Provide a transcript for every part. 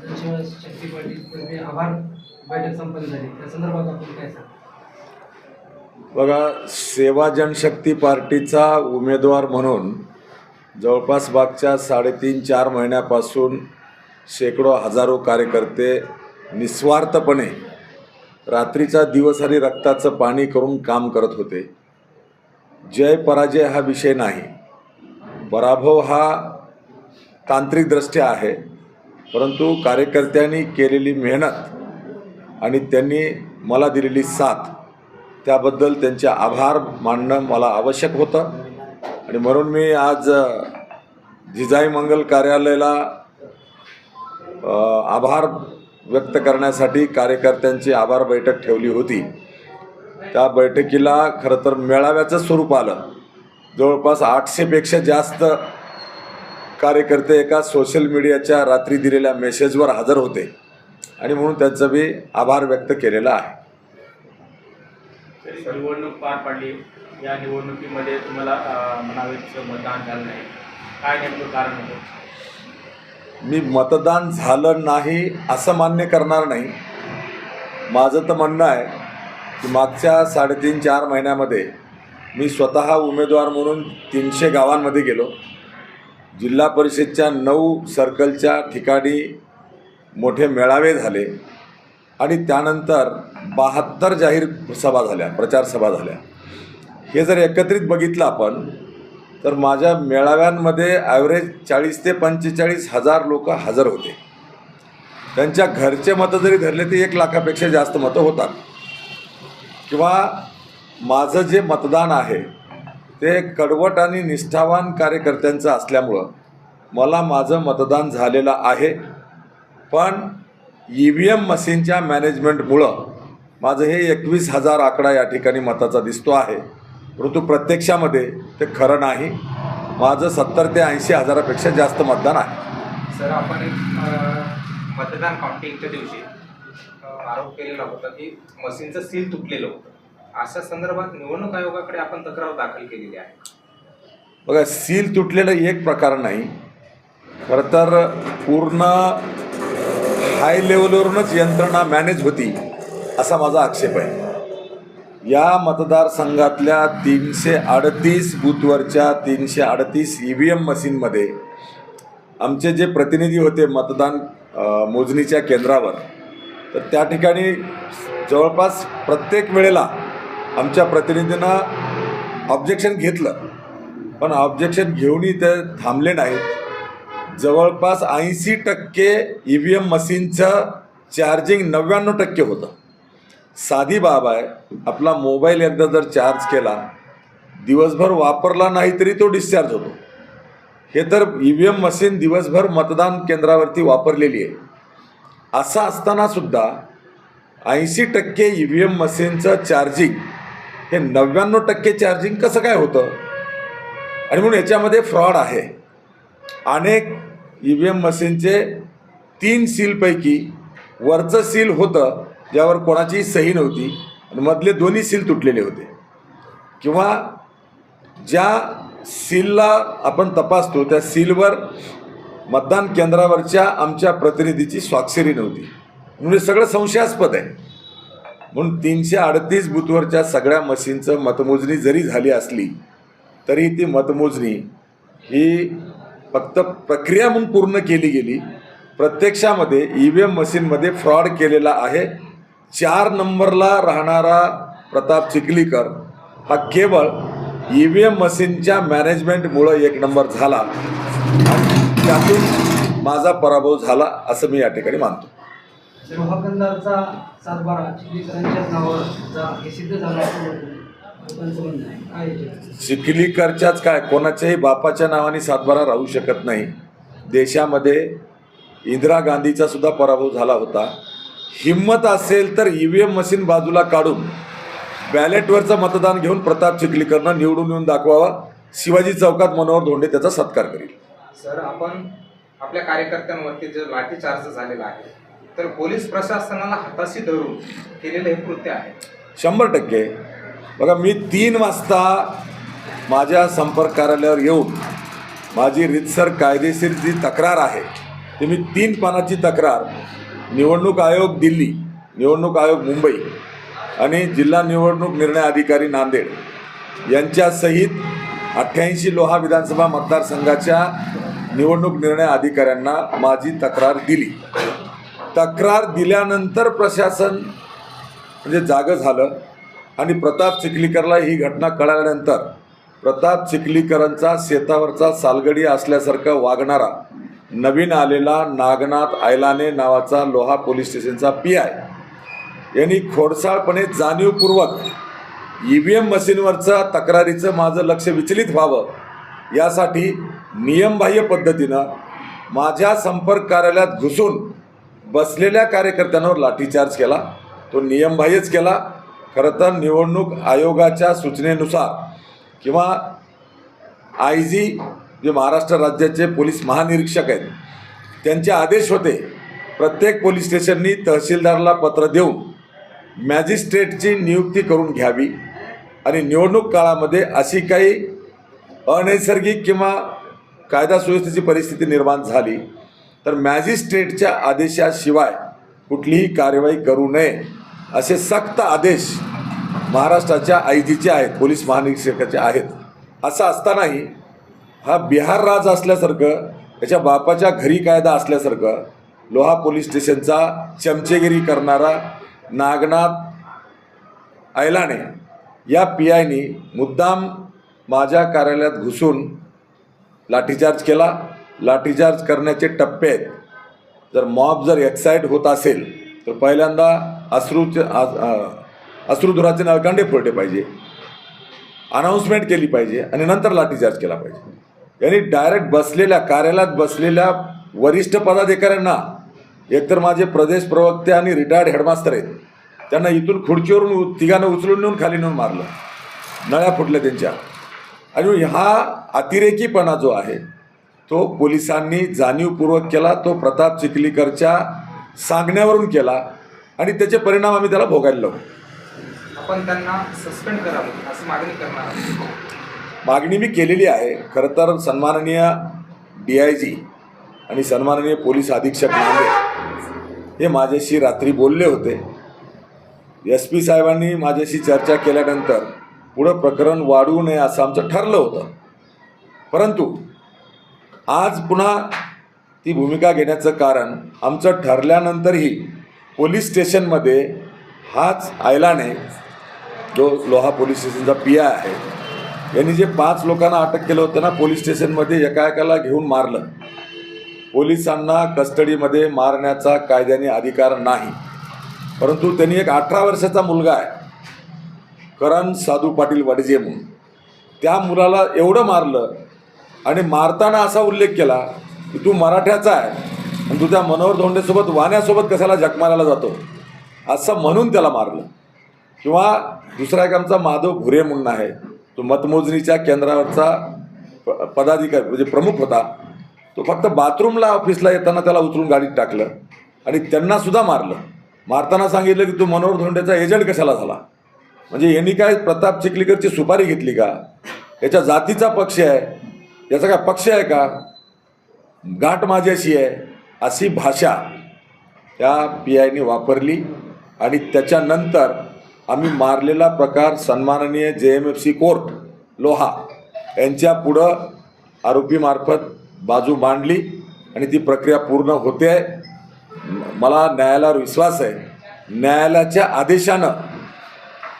शक्ती पाटील आभार. बैठक संपन्न झाली. त्या संदर्भात आपण काय सांग? बघा सेवा जनशक्ती पार्टीचा उमेदवार म्हणून जवळपास मागच्या साडेतीन चार महिन्यापासून शेकडो हजारो कार्यकर्ते निस्वार्थपणे रात्रीचा दिवस आणि रक्ताचं पाणी करून काम करत होते. जय पराजय हा विषय नाही. पराभव हा तांत्रिकदृष्ट्या आहे. परंतु कार्यकर्त्यांनी केलेली मेहनत आणि त्यांनी मला दिलेली साथ त्याबद्दल त्यांचे आभार मानणं मला आवश्यक होतं. आणि म्हणून मी आज जिजाई मंगल कार्यालयाला आभार व्यक्त करण्यासाठी कार्यकर्त्यांची आभार बैठक ठेवली होती. त्या बैठकीला खरं तर मेळाव्याचं स्वरूप आलं. जवळपास आठशेपेक्षा जास्त कार्यकर्ते एका सोशल मीडियाच्या रात्री दिलेल्या मेसेजवर हजर होते. आणि म्हणून त्यांचा मी आभार व्यक्त केलेला आहे. निवडणूक पार पडली. या निवडणुकीमध्ये तुम्हाला मतदान झालं नाही. काय नेमकं कारण होतं? मी मतदान झालं नाही असं मान्य करणार नाही. माझं तर म्हणणं आहे की मागच्या साडेतीन चार महिन्यामध्ये मी स्वतः उमेदवार म्हणून तीनशे गावांमध्ये गेलो. जिल्हा परिषदच्या नऊ सर्कलच्या ठिकाणी मोठे मेळावे झाले आणि त्यानंतर बहात्तर जाहीर सभा झाल्या प्रचार सभा झाल्या. हे जर एकत्रित बघितलं आपण तर माझ्या मेळाव्यांमध्ये ॲव्हरेज चाळीस ते पंचेचाळीस हजार लोक हजर होते. त्यांच्या घरचे मतं जरी धरले ते एक लाखापेक्षा जास्त मतं होतात. किंवा माझं जे मतदान आहे ते कडवट आणि निष्ठावान कार्यकर्त्यांचं असल्यामुळं मला माझं मतदान झालेलं आहे. पण ई व्ही एम मशीनच्या मॅनेजमेंटमुळं माझं हे एकवीस हजार आकडा या ठिकाणी मताचा दिसतो आहे. परंतु प्रत्यक्षामध्ये ते खरं नाही. माझं सत्तर ते ऐंशी हजारापेक्षा जास्त मतदान आहे. सर आपण एक मतदान काउंटिंगच्या दिवशी आरोप केलेला होता की मशीनचं सील तुटलेलं होतं. अशा संदर्भात निवडणूक आयोगाकडे आपण तक्रार दाखल केलेली आहे. बघा सील तुटलेलं एक प्रकार नाही. खरं तर पूर्ण हाय लेवलवरूनच यंत्रणा मॅनेज होती असा माझा आक्षेप आहे. या मतदारसंघातल्या तीनशे अडतीस बूथवरच्या तीनशे अडतीस ई व्ही एम मशीनमध्ये आमचे जे प्रतिनिधी होते मतदान मोजणीच्या केंद्रावर तर त्या ठिकाणी जवळपास प्रत्येक वेळेला आमच्या प्रतिनिधींना ऑब्जेक्शन घेतलं. पण ऑब्जेक्शन घेऊनही ते थांबले नाहीत. जवळपास ऐंशी टक्के ई व्ही एम मशीनचं चार्जिंग नव्याण्णव टक्के होतं. साधी बाब आहे आपला मोबाईल एकदा जर चार्ज केला दिवसभर वापरला नाही तरी तो डिस्चार्ज होतो. हे तर ई व्ही एम मशीन दिवसभर मतदान केंद्रावरती वापरलेली आहे. असं असतानासुद्धा ऐंशी टक्के ई व्ही एम मशीनचं चार्जिंग हे नव्याण्णव टक्के चार्जिंग कसं काय होतं? आणि म्हणून याच्यामध्ये फ्रॉड आहे. अनेक ई व्ही एम मशीनचे तीन सीलपैकी वरचं सील होतं ज्यावर कोणाचीही सही नव्हती आणि मधले दोन्ही सील तुटलेले होते. किंवा ज्या सीलला आपण तपासतो त्या सीलवर मतदान केंद्रावरच्या आमच्या प्रतिनिधीची स्वाक्षरी नव्हती. म्हणून हे सगळं संशयास्पद आहे. म्हणून तीनशे अडतीस बुथवरच्या सगळ्या मशीनचं मतमोजणी जरी झाली असली तरी ती मतमोजणी ही फक्त प्रक्रिया म्हणून पूर्ण केली गेली. प्रत्यक्षामध्ये ई व्ही एम मशीनमध्ये फ्रॉड केलेला आहे. चार नंबरला राहणारा प्रताप चिखलीकर हा केवळ ई व्ही एम मशीनच्या मॅनेजमेंटमुळं एक नंबर झाला. त्यातून माझा पराभव झाला असं मी या ठिकाणी मानतो. रोहकंदारचा सातबारा चिखलीकरांच्याच नावावर हे सिद्ध झालं? चिखलीकरच्याच काय? कोणाच्याही बापाच्या नावाने सातबारा राहू शकत नाही. देशामध्ये इंदिरा गांधीचा सुद्धा पराभव झाला होता. हिंमत असेल तर ई व्ही एम मशीन बाजूला काढून बॅलेटवरचं मतदान घेऊन प्रताप चिखलीकरनं निवडून येऊन दाखवावा. शिवाजी चौकात मनोहर धोंडे त्याचा सत्कार करील. सर आपण आपल्या कार्यकर्त्यांवरती जो लाठीचार्ज झालेला आहे तर पोलीस प्रशासनाला हाताशी धरून केलेलं हे कृत्य आहे. शंभर टक्के. बघा मी तीन वाजता माझ्या संपर्क कार्यालयावर येऊन माझी रितसर कायदेशीर जी तक्रार आहे ती मी तीन पानाची तक्रार निवडणूक आयोग दिल्ली निवडणूक आयोग मुंबई आणि जिल्हा निवडणूक निर्णय अधिकारी नांदेड यांच्यासहित अठ्ठ्याऐंशी लोहा विधानसभा मतदारसंघाच्या निवडणूक निर्णय अधिकाऱ्यांना माझी तक्रार दिली. तक्रार दिल्यानंतर प्रशासन म्हणजे जागं झालं आणि प्रताप चिखलीकरला ही घटना कळाल्यानंतर प्रताप चिखलीकरांचा शेतावरचा सालगडी असल्यासारखा वागणारा नवीन आलेला नागनाथ आयलाने नावाचा Loha police station P I. यांनी खोडसाळपणे जाणीवपूर्वक ई व्ही एम मशीनवरचं तक्रारीचं माझं लक्ष विचलित व्हावं यासाठी नियमबाह्य पद्धतीनं माझ्या संपर्क कार्यालयात घुसून बसलेल्या कार्यकर्त्यांवर लाठीचार्ज केला. तो नियमबाह्यच केला. खरं तर निवडणूक आयोगाच्या सूचनेनुसार किंवा आय जी जे महाराष्ट्र राज्याचे पोलीस महानिरीक्षक आहेत त्यांचे आदेश होते प्रत्येक पोलीस स्टेशननी तहसीलदारला पत्र देऊन मॅजिस्ट्रेटची नियुक्ती करून घ्यावी. आणि निवडणूक काळामध्ये अशी काही अनैसर्गिक किंवा कायदा सुव्यवस्थेची परिस्थिती निर्माण झाली तर मॅजिस्ट्रेटच्या आदेशाशिवाय कुठलीही कारवाई करू नये असे सक्त आदेश महाराष्ट्राच्या आय जीचे आहेत पोलीस महानिरीक्षकाचे आहेत. असं असतानाही हा बिहार राज असल्यासारखं त्याच्या बापाच्या घरी कायदा असल्यासारखं लोहा पोलीस स्टेशनचा चमचेगिरी करणारा नागनाथ ऐलाने या पी आयनी मुद्दाम माझ्या कार्यालयात घुसून लाठीचार्ज केला. लाठीचार्ज करण्याचे टप्पे आहेत. जर मॉब जर एक्साईट होत असेल तर पहिल्यांदा अश्रूचे आ- अश्रुधुराचे नळकांडे फोडले पाहिजे. अनाऊन्समेंट केली पाहिजे आणि नंतर लाठीचार्ज केला पाहिजे. यांनी डायरेक्ट बसलेल्या कार्यालयात बसलेल्या वरिष्ठ पदाधिकाऱ्यांना एकतर माझे प्रदेश प्रवक्ते आणि रिटायर्ड हेडमास्तर आहेत त्यांना इथून खुर्चीवरून उ- तिघांना उचलून नेऊन खाली नेऊन मारलं. नळ्या फुटल्या त्यांच्या. आणि हा अतिरेकीपणा जो आहे तो पोलिसांनी जाणीवपूर्वक केला तो प्रताप चिखलीकरच्या सांगण्यावरून केला आणि त्याचे परिणाम आम्ही त्याला भोगायला लावू. आपण त्यांना सस्पेंड करावं असं मागणी करणार. मागणी मी केलेली आहे. खरं तर सन्माननीय डी आय जी आणि सन्माननीय पोलीस अधीक्षक नांदेड हे माझ्याशी रात्री बोलले होते. एस पी साहेबांनी माझ्याशी चर्चा केल्यानंतर पुढं प्रकरण वाढवू नये असं आमचं ठरलं होतं. परंतु आज पुन्हा ती भूमिका घेण्याचं कारण आमचं ठरल्यानंतरही पोलीस स्टेशनमध्ये हाच आयलाने जो Loha police station P I आहे यांनी जे पाच लोकांना अटक केलं होतं ना पोलीस स्टेशनमध्ये एका एकाला घेऊन मारलं. पोलिसांना कस्टडीमध्ये मारण्याचा कायद्याने अधिकार नाही. परंतु त्यांनी एक अठरा वर्षाचा मुलगा आहे करण साधू पाटील वडजे म्हणून. त्या मुलाला एवढं मारलं आणि मारताना असा उल्लेख केला की तू मराठ्याचा आहे आणि तुझ्या मनोहर धोंडेसोबत वाण्यासोबत कशाला जगमारायला जातो? असं म्हणून त्याला मारलं. किंवा दुसरा एक आमचा माधव भुरे म्हणून आहे. तो मतमोजणीच्या केंद्रावरचा प पदाधिकारी म्हणजे प्रमुख होता. तो फक्त बाथरूमला ऑफिसला येताना त्याला उचलून गाडीत टाकलं आणि त्यांना सुद्धा मारलं. मारताना सांगितलं की तू मनोहर धोंडेचा एजंट कशाला झाला? म्हणजे यांनी काय प्रताप चिखलीकरची सुपारी घेतली का? याच्या जातीचा पक्ष आहे. याचा काय पक्ष आहे का? गाठ माझ्याशी आहे अशी भाषा त्या पी आयने वापरली आणि त्याच्यानंतर आम्ही मारलेला प्रकार सन्माननीय J M F C court Loha यांच्या पुढं आरोपीमार्फत बाजू मांडली आणि ती प्रक्रिया पूर्ण होते. आहे मला न्यायालयावर विश्वास आहे. न्यायालयाच्या आदेशानं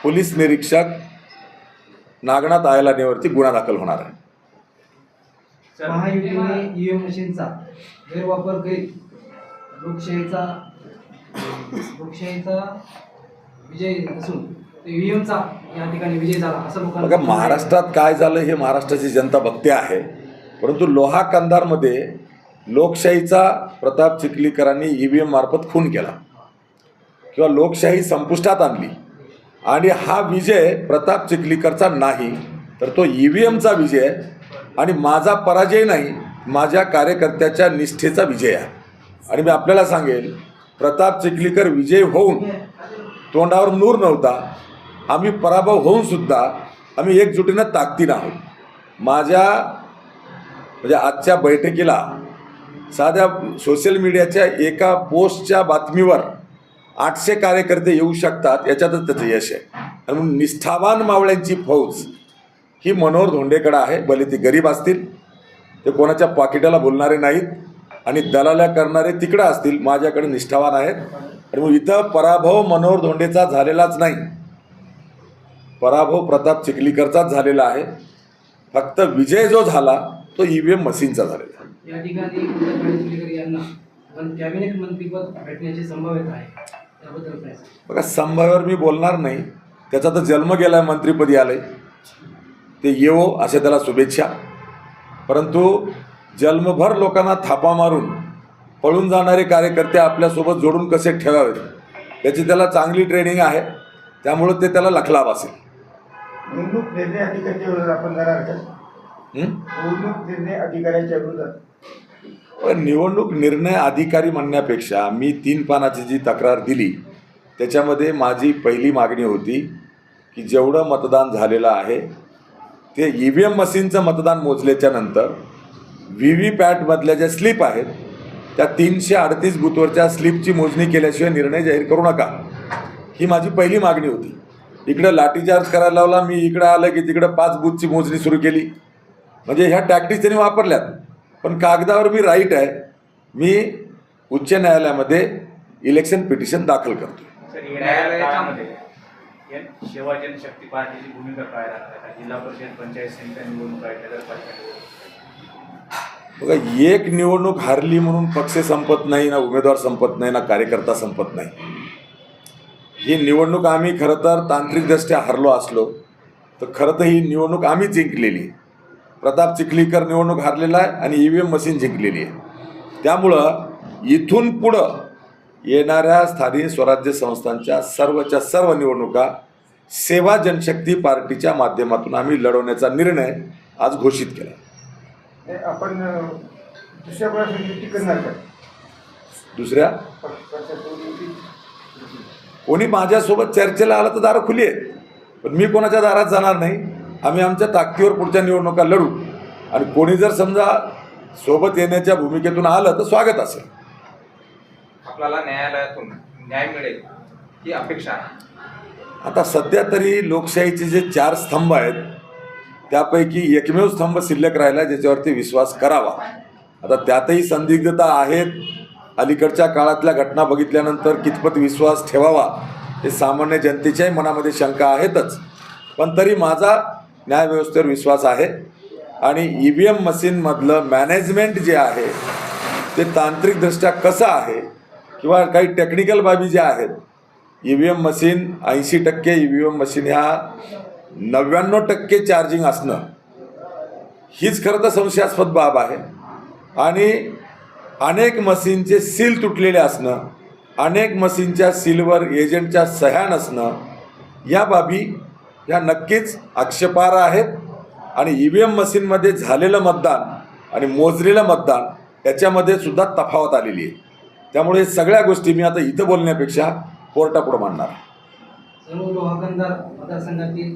पोलीस निरीक्षक नागनाथ आयलानेवरती गुन्हा दाखल होणार आहे. महायुतीने ईव्हीएम मशीनचा गैरवापर करीत लोकशाहीचा लोकशाहीचा विजय असून ईव्हीएमचा या ठिकाणी विजय झाला असं लोकांना बघा महाराष्ट्रात काय झालं हे महाराष्ट्राची जनता बघते आहे. परंतु लोहा कंधारमध्ये लोकशाहीचा प्रताप चिखलीकरांनी ई व्ही एम मार्फत खून केला. किंवा लोकशाही संपुष्टात आणली. आणि हा विजय प्रताप चिखलीकरचा नाही तर तो ई व्ही एमचा विजय आहे आणि माझा पराजय नाही माझ्या कार्यकर्त्याच्या निष्ठेचा विजय आहे. आणि मी आपल्याला सांगेल प्रताप चिखलीकर विजय होऊन तोंडावर नूर नव्हता आम्ही पराभव होऊन सुद्धा आम्ही एकजुटीनं ताकदीनं आहोत. माझ्या म्हणजे आजच्या बैठकीला साध्या सोशल मीडियाच्या एका पोस्टच्या बातमीवर आठशे कार्यकर्ते येऊ शकतात याच्यातच त्याचं यश आहे. आणि म्हणून निष्ठावान मावळ्यांची फौज ही मनोहर धोंडेकडे आहे. भले ते गरीब असतील ते कोणाच्या पाकिटाला बोलणारे नाहीत आणि दलाल्या करणारे तिकडं असतील माझ्याकडे निष्ठावान आहेत. आणि मग इथं पराभव मनोहर धोंडेचा झालेलाच नाही. पराभव प्रताप चिखलीकरचाच झालेला आहे. फक्त विजय जो झाला तो ई व्ही एम मशीनचा झालेला आहे. या ठिकाणी उद्धव ठाकरे यांना पण कॅबिनेट मंत्रीपद भेटण्याची संभाव्यता आहे. त्याबद्दल काय सांगाल? बघा संभाव्यावर मी बोलणार नाही. त्याचा तर जन्म गेला मंत्रीपदी आलंय. ते येवो अशा त्याला शुभेच्छा. परंतु जन्मभर लोकांना थापा मारून पळून जाणारे कार्यकर्ते आपल्यासोबत जोडून कसे ठेवावेत याची त्याला चांगली ट्रेनिंग आहे. त्यामुळं ते त्याला लखलाभ असेल. निवडणूक निर्णय अधिकाऱ्यांच्या विरोधात आपण जाणार का? निवडणूक निर्णय अधिकाऱ्यांच्या विरोधात. पण निवडणूक निर्णय अधिकारी म्हणण्यापेक्षा मी तीन पानाची जी तक्रार दिली त्याच्यामध्ये माझी पहिली मागणी होती की जेवढं मतदान झालेलं आहे ते ई व्ही एम मशीनचं मतदान मोजल्याच्या नंतर व्ही व्ही पॅटमधल्या ज्या स्लिप आहेत त्या तीनशे अडतीस बुथवरच्या स्लिपची मोजणी केल्याशिवाय निर्णय जाहीर करू नका. ही माझी पहिली मागणी होती. इकडं लाठीचार्ज करायला लावला मी इकडं आलं की तिकडं पाच बूथची मोजणी सुरू केली. म्हणजे ह्या टॅक्टिक्स त्यांनी वापरल्यात. पण कागदावर मी राईट आहे. मी उच्च न्यायालयामध्ये इलेक्शन पिटिशन दाखल करतो सेवा जनशक्ती पार्टीची भूमिका काय राहणार जिल्हा परिषद पंचायत समित्या निवडणूक आहे नगरपालिका निवडणूक बघा एक निवडणूक हारली म्हणून पक्ष संपत नाही ना उमेदवार संपत नाही ना कार्यकर्ता संपत नाही. ही निवडणूक आम्ही खरं तर तांत्रिकदृष्ट्या हरलो असलो तर खरं तर ही निवडणूक आम्ही जिंकलेली आहे. प्रताप चिखलीकर निवडणूक हारलेला आहे आणि ई व्ही एम मशीन जिंकलेली आहे. त्यामुळं इथून पुढं येणाऱ्या स्थानिक स्वराज्य संस्थांच्या सर्वच्या सर्व निवडणुका सेवा जनशक्ती पार्टीच्या माध्यमातून आम्ही लढवण्याचा निर्णय आज घोषित केला. आपण दुसऱ्या? कोणी माझ्यासोबत चर्चेला आलं तर दारं खुली आहेत. पण मी कोणाच्या दारात जाणार नाही? आम्ही आमच्या ताकदीवर पुढच्या निवडणुका लढू. आणि कोणी जर समजा सोबत येण्याच्या भूमिकेतून आलं तर स्वागत असेल. आपल्याला न्यायालयातून न्याय मिळेल ही अपेक्षा आहे. आता सध्या तरी लोकशाहीचे जे चार स्तंभ आहेत त्यापैकी एकमेव स्तंभ शिल्लक राहिला ज्याच्यावरती विश्वास करावा. आता त्यातही संदिग्धता आहेत. अलीकडच्या काळातल्या घटना बघितल्यानंतर कितपत विश्वास ठेवावा हे सामान्य जनतेच्याही मनामध्ये शंका आहेतच. पण तरी माझा न्यायव्यवस्थेवर विश्वास आहे आणि ई व्ही एम मशीनमधलं मॅनेजमेंट जे आहे ते तांत्रिकदृष्ट्या कसं आहे किंवा काही टेक्निकल बाबी ज्या आहेत ई व्ही एम मशीन ऐंशी टक्के ई व्ही एम मशीन ह्या नव्याण्णव टक्के चार्जिंग असणं हीच खरं तर संशयास्पद बाब आहे. आणि अनेक मशीनचे सील तुटलेले असणं अनेक मशीनच्या सीलवर एजंटच्या सह्या नसणं या बाबी ह्या नक्कीच आक्षेपार्ह आहेत. आणि ई व्ही एम मशीनमध्ये झालेलं मतदान आणि मोजलेलं मतदान याच्यामध्ये सुद्धा तफावत आलेली आहे. त्यामुळे सगळ्या गोष्टी मी आता इथं बोलण्यापेक्षा कोर्टापुढं मांडणार आहे. सर्व लोहाकंदार मतदारसंघातील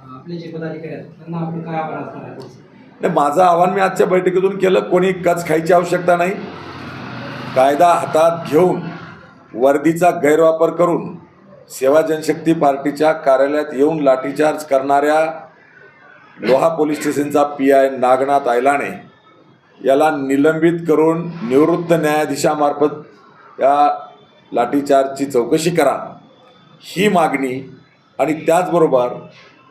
अं, आपले जे पदाधिकारी आहेत त्यांना आपण काय आव्हान असणार आहे पुढचं? नाही माझं आव्हान मी आजच्या बैठकीतून केलं कोणी कच खायची आवश्यकता नाही कायदा हातात घेऊन वर्दीचा गैरवापर करून सेवा जनशक्ती पार्टीच्या कार्यालयात येऊन लाठीचार्ज करणाऱ्या Loha police station P I Nagnath Ailane याला निलंबित करून निवृत्त न्यायाधीशामार्फत या लाठीचार्जची चौकशी करा. ही मागणी आणि त्याचबरोबर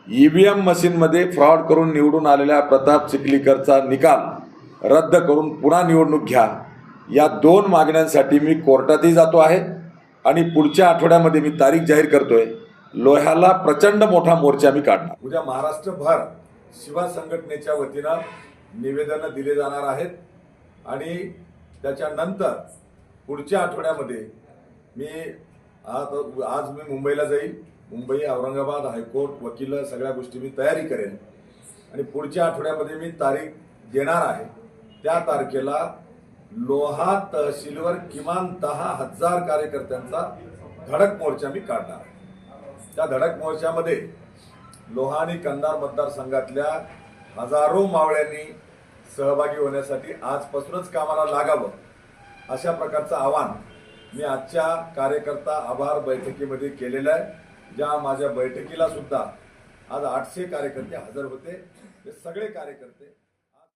ई व्ही एम मशीनमध्ये फ्रॉड करून निवडून आलेल्या प्रताप चिखलीकरचा निकाल रद्द करून पुन्हा निवडणूक घ्या. या दोन मागण्यांसाठी मी कोर्टातही जातो आहे आणि पुढच्या आठवड्यामध्ये मी तारीख जाहीर करतोय. लोह्याला प्रचंड मोठा मोर्चा मी काढणार. उद्या महाराष्ट्रभर शिवा संघटनेच्या वतीनं निवेदनं दिले जाणार आहेत. आणि त्याच्यानंतर पुढच्या आठवड्यामध्ये मी आज आज मी मुंबईला जाईल. मुंबई औरंगाबाद हायकोर्ट वकील सगळ्या गोष्टी मी तयारी करेन. आणि पुढच्या आठवड्यामध्ये मी तारीख देणार आहे. त्या तारखेला लोहा तहसीलवर किमान दहा हजार कार्यकर्त्यांचा धडक मोर्चा मी काढणार त्या धडक मोर्चामध्ये लोहा आणि कंधार मतदारसंघातल्या हजारो मावळ्यांनी सहभागी होण्यासाठी आजपासूनच कामाला लागावं अशा प्रकारचं आवाहन मी आजच्या कार्यकर्ता आभार बैठकीमध्ये केलेलं आहे. ज्या माझ्या बैठकीला सुद्धा आज आठशे कार्यकर्ते हजर होते. ते सगळे कार्यकर्ते